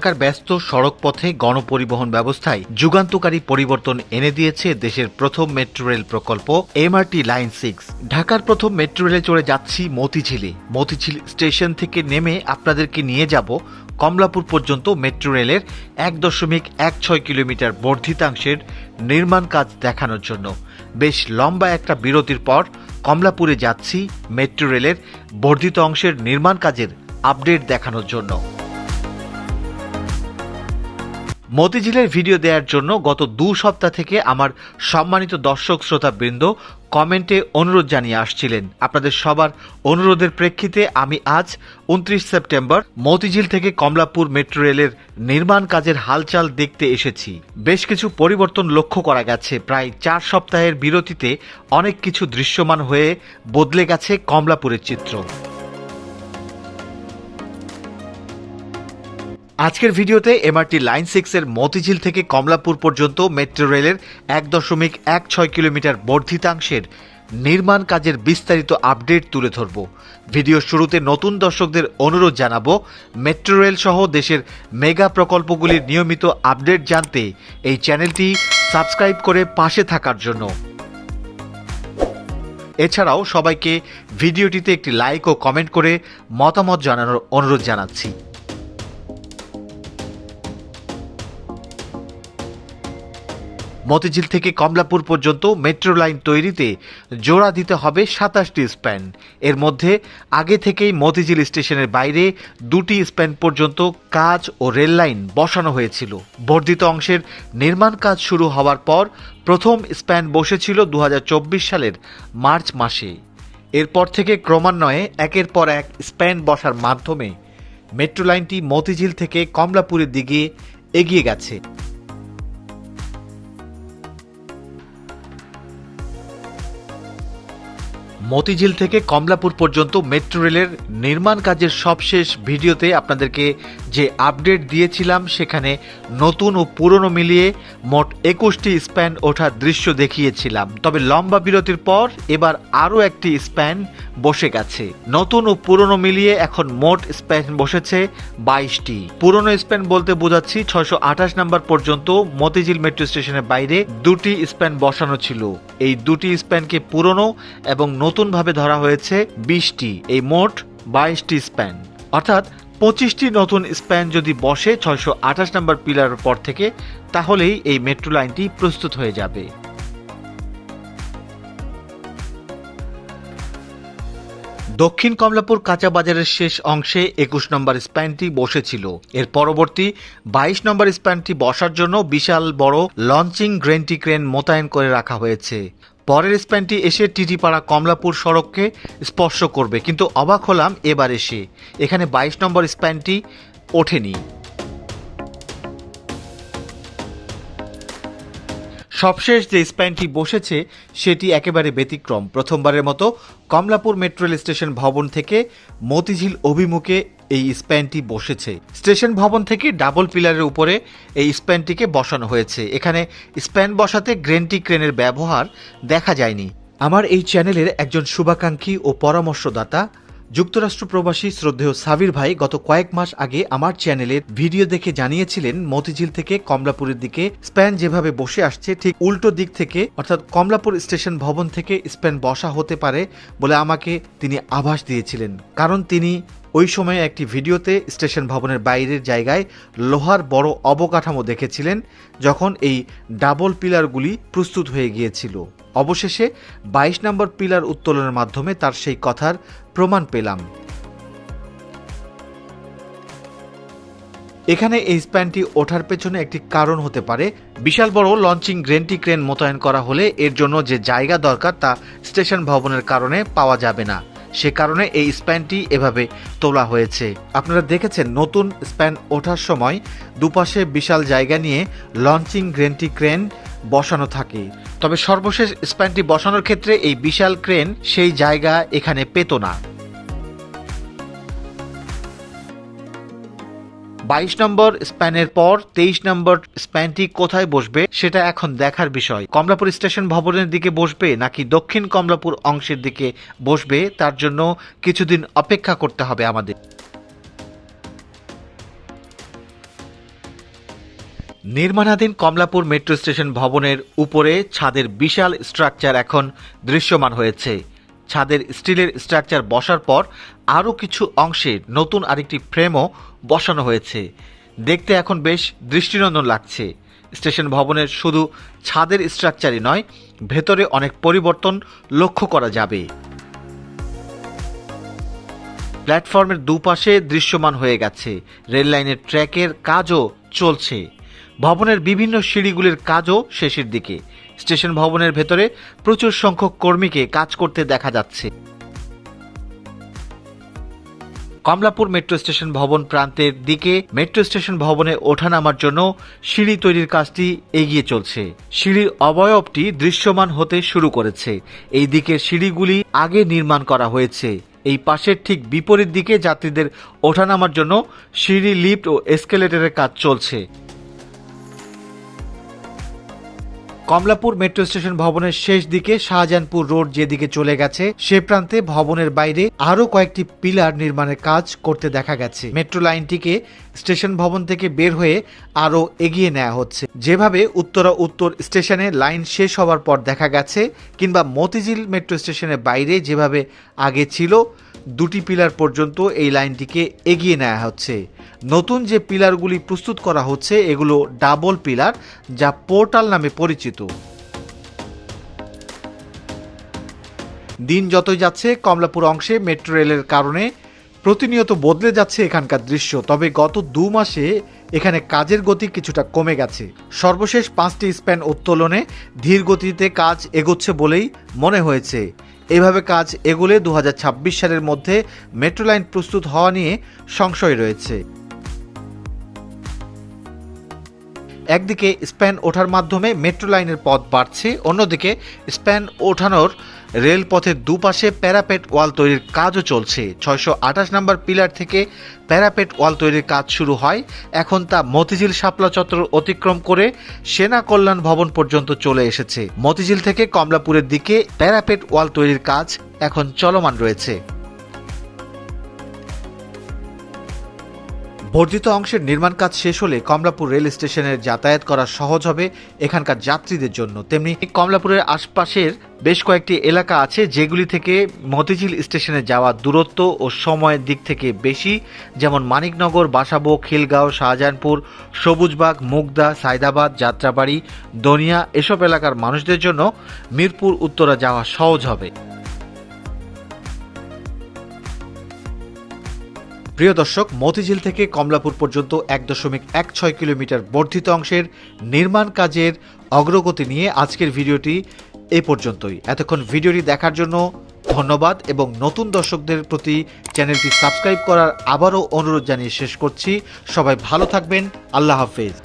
ঢাকার ব্যস্ত সড়ক পথে গণপরিবহন ব্যবস্থায় যুগান্তকারী পরিবর্তন এনে দিয়েছে দেশের প্রথম মেট্রো রেল প্রকল্প এমআরটি লাইন সিক্স ঢাকার প্রথম মেট্রো রেলে চড়ে যাচ্ছি মতিঝিলে। মতিঝিল স্টেশন থেকে নেমে আপনাদেরকে নিয়ে যাব কমলাপুর পর্যন্ত মেট্রো রেলের এক দশমিক এক ছয় কিলোমিটার বর্ধিতাংশের নির্মাণ কাজ দেখানোর জন্য। বেশ লম্বা একটা বিরতির পর কমলাপুরে যাচ্ছি মেট্রো রেলের বর্ধিত অংশের নির্মাণ কাজের আপডেট দেখানোর জন্য। মতিঝিলের ভিডিও দেওয়ার জন্য গত দু সপ্তাহ থেকে আমার সম্মানিত দর্শক শ্রোতা বৃন্দ কমেন্টে অনুরোধ জানিয়ে আসছিলেন। আপনাদের সবার অনুরোধের প্রেক্ষিতে আমি আজ উনত্রিশ সেপ্টেম্বর মতিঝিল থেকে কমলাপুর মেট্রো রেলের নির্মাণ কাজের হালচাল দেখতে এসেছি। বেশ কিছু পরিবর্তন লক্ষ্য করা গেছে। প্রায় চার সপ্তাহের বিরতিতে অনেক কিছু দৃশ্যমান হয়ে বদলে গেছে কমলাপুরের চিত্র। আজকের ভিডিওতে এমআরটি লাইন সিক্সের মতিঝিল থেকে কমলাপুর পর্যন্ত মেট্রো রেলের এক দশমিক এক ছয় কিলোমিটার বর্ধিতাংশের নির্মাণ কাজের বিস্তারিত আপডেট তুলে ধরব। ভিডিও শুরুতে নতুন দর্শকদের অনুরোধ জানাব, মেট্রো রেল সহ দেশের মেগা প্রকল্পগুলির নিয়মিত আপডেট জানতে এই চ্যানেলটি সাবস্ক্রাইব করে পাশে থাকার জন্য। এছাড়াও সবাইকে ভিডিওটিতে একটি লাইক ও কমেন্ট করে মতামত জানানোর অনুরোধ জানাচ্ছি। মতিঝিল থেকে কমলাপুর পর্যন্ত মেট্রো লাইন তৈরিতে জোড়া দিতে হবে সাতাশটি স্প্যান। এর মধ্যে আগে থেকেই মতিঝিল স্টেশনের বাইরে দুটি স্প্যান পর্যন্ত কাজ ও রেল লাইন বসানো হয়েছিল। বর্ধিত অংশের নির্মাণ কাজ শুরু হওয়ার পর প্রথম স্প্যান বসেছিল দু হাজার চব্বিশ সালের মার্চ মাসে। এরপর থেকে ক্রমান্বয়ে একের পর এক স্প্যান বসার মাধ্যমে মেট্রো লাইনটি মতিঝিল থেকে কমলাপুরের দিকে এগিয়ে গেছে। মতিঝিল থেকে কমলাপুর পর্যন্ত মেট্রো রেলের নির্মাণ কাজের সবশেষ ভিডিওতে আপনাদেরকে যে আপডেট দিয়েছিলাম সেখানে নতুন ও পুরনো মিলিয়ে মোট একুশটি স্প্যান ওঠার দৃশ্য দেখিয়েছিলাম। তবে লম্বা বিরতির পর এবার আরও একটি স্প্যান বসে গেছে। নতুন ও পুরনো মিলিয়ে এখন মোট স্প্যান বসেছে বাইশটি। পুরনো স্প্যান বলতে বোঝাচ্ছি ছয়শো আঠাশ নাম্বার পর্যন্ত মতিঝিল মেট্রো স্টেশনের বাইরে দুটি স্প্যান বসানো ছিল। এই দুটি স্প্যানকে পুরনো এবং নতুনভাবে ধরা হয়েছে বিশটি। এই মোট বাইশটি স্প্যান। অর্থাৎ পঁচিশটি নতুন স্প্যান যদি বসে ছয়শো আঠাশ নম্বর পিলারের পর থেকে, তাহলেই এই মেট্রো লাইনটি প্রস্তুত হয়ে যাবে। দক্ষিণ কমলাপুর কাঁচা বাজারের শেষ অংশে একুশ নম্বর স্প্যানটি বসেছিল। এর পরবর্তী বাইশ নম্বর স্প্যানটি বসার জন্য বিশাল বড় লঞ্চিং গ্রেনটি ক্রেন মোতায়েন করে রাখা হয়েছে। পরের স্প্যানটি এসে টিটিপাড়া কমলাপুর সড়ককে স্পর্শ করবে। কিন্তু অবাক হলাম এবার এসে। এখানে বাইশ নম্বর স্প্যানটি ওঠেনি। সবশেষ যে স্প্যানটি বসেছে, সেটি একেবারে ব্যতিক্রম। প্রথমবারের মতো কমলাপুর মেট্রো রেল স্টেশন ভবন থেকে মতিঝিল অভিমুখে এই স্প্যানটি বসেছে। স্টেশন ভবন থেকে ডাবল পিলারের উপরে এই স্প্যানটিকে বসানো হয়েছে। এখানে স্প্যান বসাতে গ্রেনটি ক্রেনের ব্যবহার দেখা যায়নি। আমার এই চ্যানেলের একজন শুভাকাঙ্ক্ষী ও পরামর্শদাতা, যুক্তরাষ্ট্র প্রবাসী শ্রদ্ধেয় সাবির ভাই গত কয়েক মাস আগে আমার চ্যানেলের ভিডিও দেখে জানিয়েছিলেন, মতিঝিল থেকে কমলাপুরের দিকে স্প্যান যেভাবে বসে আসছে, ঠিক উল্টো দিক থেকে, অর্থাৎ কমলাপুর স্টেশন ভবন থেকে স্প্যান বসা হতে পারে বলে আমাকে তিনি আভাস দিয়েছিলেন। কারণ তিনি ওই সময়ে একটি ভিডিওতে স্টেশন ভবনের বাইরের জায়গায় লোহার বড় অবকাঠামো দেখেছিলেন, যখন এই ডাবল পিলারগুলি প্রস্তুত হয়ে গিয়েছিল। অবশেষে বাইশ নম্বর পিলার উত্তোলনের মাধ্যমে তার সেই কথার প্রমাণ পেলাম। এখানে এই স্প্যানটি ওঠার পেছনে একটি কারণ হতে পারে। বিশাল বড় লঞ্চিং গ্রেনটি ক্রেন মোতায়েন করা হলে এর জন্য যে জায়গা দরকার তা স্টেশন ভবনের কারণে পাওয়া যাবে না। সে কারণে এই স্প্যানটি এভাবে তোলা হয়েছে। আপনারা দেখেছেন নতুন স্প্যান ওঠার সময় দুপাশে বিশাল জায়গা নিয়ে লঞ্চিং গ্রেনটি ক্রেন বসানো থাকে। তবে সর্বশেষ স্প্যানটি বসানোর ক্ষেত্রে এই বিশাল ক্রেন সেই জায়গা এখানে পেত না। বাইশ নম্বর স্প্যানের পর তেইশ নম্বর স্প্যানটি কোথায় বসবে সেটা এখন দেখার বিষয়। কমলাপুর স্টেশন ভবনের দিকে বসবে নাকি দক্ষিণ কমলাপুর অংশের দিকে বসবে তার জন্য কিছুদিন অপেক্ষা করতে হবে আমাদের। নির্মাণাধীন কমলাপুর মেট্রো স্টেশন ভবনের উপরে ছাদের বিশাল স্ট্রাকচার এখন দৃশ্যমান হয়েছে। ছাদের স্টিলের স্ট্রাকচার বসার পর আরও কিছু অংশে নতুন আরেকটি ফ্রেমও বসানো হয়েছে। দেখতে এখন বেশ দৃষ্টিনন্দন লাগছে। স্টেশন ভবনের শুধু ছাদের স্ট্রাকচারই নয়, ভেতরে অনেক পরিবর্তন লক্ষ্য করা যাবে। প্ল্যাটফর্মের দুপাশে দৃশ্যমান হয়ে গেছে। রেললাইনের ট্র্যাকের কাজও চলছে। ভবনের বিভিন্ন সিঁড়িগুলির কাজও শেষের দিকে। স্টেশন ভবনের ভেতরে প্রচুর সংখ্যক কর্মীকে কাজ করতে দেখা যাচ্ছে। কমলাপুর মেট্রো স্টেশন ভবন প্রান্তের দিকে মেট্রো স্টেশন ভবনে ওঠানামার জন্য সিঁড়ি তৈরির কাজটি এগিয়ে চলছে। সিঁড়ির অবয়বটি দৃশ্যমান হতে শুরু করেছে। এই দিকের সিঁড়িগুলি আগে নির্মাণ করা হয়েছে। এই পাশের ঠিক বিপরীত দিকে যাত্রীদের ওঠানামার জন্য সিঁড়ি লিফট ও এসকেলেটরের কাজ চলছে। কমলাপুর মেট্রো স্টেশন ভবনের শেষ দিকে শাহজাহানপুর রোড যেদিকে চলে গেছে, সে প্রান্তে ভবনের বাইরে আরও কয়েকটি পিলার নির্মাণের কাজ করতে দেখা গেছে। মেট্রো লাইনটিকে স্টেশন ভবন থেকে বের হয়ে আরও এগিয়ে নেওয়া হচ্ছে। যেভাবে উত্তরা উত্তর স্টেশনে লাইন শেষ হওয়ার পর দেখা গেছে, কিংবা মতিঝিল মেট্রো স্টেশনের বাইরে যেভাবে আগে ছিল দুটি পিলার পর্যন্ত এই লাইনটিকে এগিয়ে নেওয়া হচ্ছে। নতুন যে পিলারগুলি প্রস্তুত করা হচ্ছে, এগুলো ডাবল পিলার, যা পোর্টাল নামে পরিচিত। দিন যতই যাচ্ছে, কমলাপুর অংশে মেট্রো রেলের কারণে প্রতিনিয়ত বদলে যাচ্ছে এখানকার দৃশ্য। তবে গত দু মাসে এখানে কাজের গতি কিছুটা কমে গেছে। সর্বশেষ পাঁচটি স্প্যান উত্তোলনে ধীর গতিতে কাজ এগোচ্ছে বলেই মনে হয়েছে। এভাবে কাজ এগোলে দু সালের মধ্যে মেট্রো লাইন প্রস্তুত হওয়া নিয়ে সংশয় রয়েছে। একদিকে স্প্যান ওঠার মাধ্যমে মেট্রো লাইনের পথ বাড়ছে, অন্যদিকে স্প্যান ওঠানোর রেলপথের দুপাশে প্যারাপেট ওয়াল তৈরির কাজও চলছে। ছয়শো আঠাশ নম্বর পিলার থেকে প্যারাপেট ওয়াল তৈরির কাজ শুরু হয়। এখন তা মতিঝিল শাপলা চত্বর অতিক্রম করে সেনা কল্যাণ ভবন পর্যন্ত চলে এসেছে। মতিঝিল থেকে কমলাপুরের দিকে প্যারাপেট ওয়াল তৈরির কাজ এখন চলমান রয়েছে। বর্ধিত অংশের নির্মাণ কাজ শেষ হলে কমলাপুর রেল স্টেশনের যাতায়াত করা সহজ হবে এখানকার যাত্রীদের জন্য। তেমনি কমলাপুরের আশপাশের বেশ কয়েকটি এলাকা আছে যেগুলি থেকে মতিঝিল স্টেশনে যাওয়া দূরত্ব ও সময়ের দিক থেকে বেশি, যেমন মানিকনগর, বাসাবো, খিলগাঁও, শাহজাহানপুর, সবুজবাগ, মুগদা সায়দাবাদ যাত্রাবাড়ি, দনিয়া, এসব এলাকার মানুষদের জন্য মিরপুর, উত্তরা যাওয়া সহজ হবে। প্রিয় দর্শক, মতিঝিল থেকে কমলাপুর পর্যন্ত এক দশমিক এক ছয় কিলোমিটার বর্ধিত অংশের নির্মাণ কাজের অগ্রগতি নিয়ে আজকের ভিডিওটি এ পর্যন্তই। এতক্ষণ ভিডিওটি দেখার জন্য ধন্যবাদ এবং নতুন দর্শকদের প্রতি চ্যানেলটি সাবস্ক্রাইব করার আবারও অনুরোধ জানিয়ে শেষ করছি। সবাই ভালো থাকবেন। আল্লাহ হাফেজ।